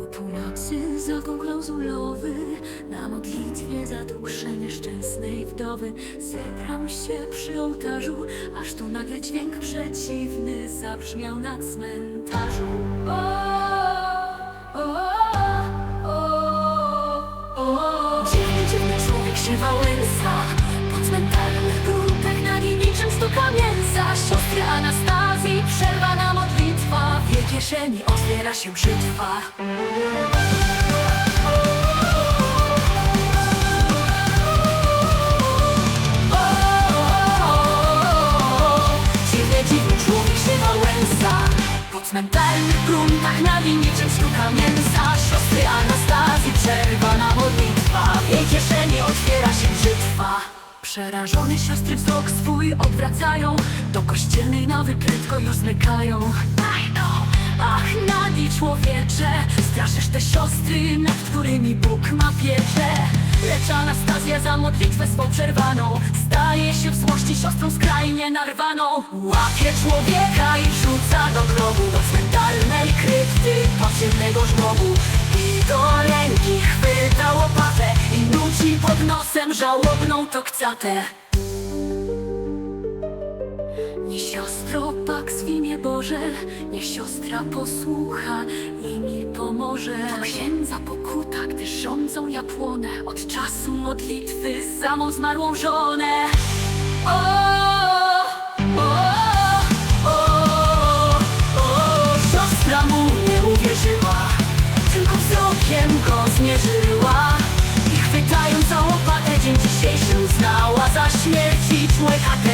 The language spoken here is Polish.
północy zakon klauzulowy Na modlitwie za duszę nieszczęsnej wdowy. Zebrał się przy ołtarzu Aż tu nagle dźwięk przeciwny Zabrzmiał na cmentarzu. O, o, o, o. Dziwny człowiek się wałęsa kieszeni otwiera się brzytwa Dziwny, dziwny człowiek się wałęsa Po cmentarnych gruntach na niczym sztuka mięsa. Siostry Anastazji przerwana modlitwa. W jej kieszeni otwiera się brzytwa Przerażone siostry wzrok swój odwracają. Do kościelnej nawy prędko już zmykają Straszysz te siostry, nad którymi Bóg ma pieczę Lecz Anastazja za modlitwę swą przerwaną Staje się w złości siostrą skrajnie narwaną. Łapie człowieka i rzuca do grobu Do cmentarnej krypty podziemnego żmobu I do ręki chwyta łopatę I nuci pod nosem żałobną tokcatę nie siostro, pak w imię Boże, niech siostra posłucha i mi pomoże. Do księdza pokuta, gdy rządzą ja płonę od czasu modlitwy za mą zmarłą żonę. O, go zmierzyła. I chwytając za łopatę dzień dzisiejszy uznała za tego datę.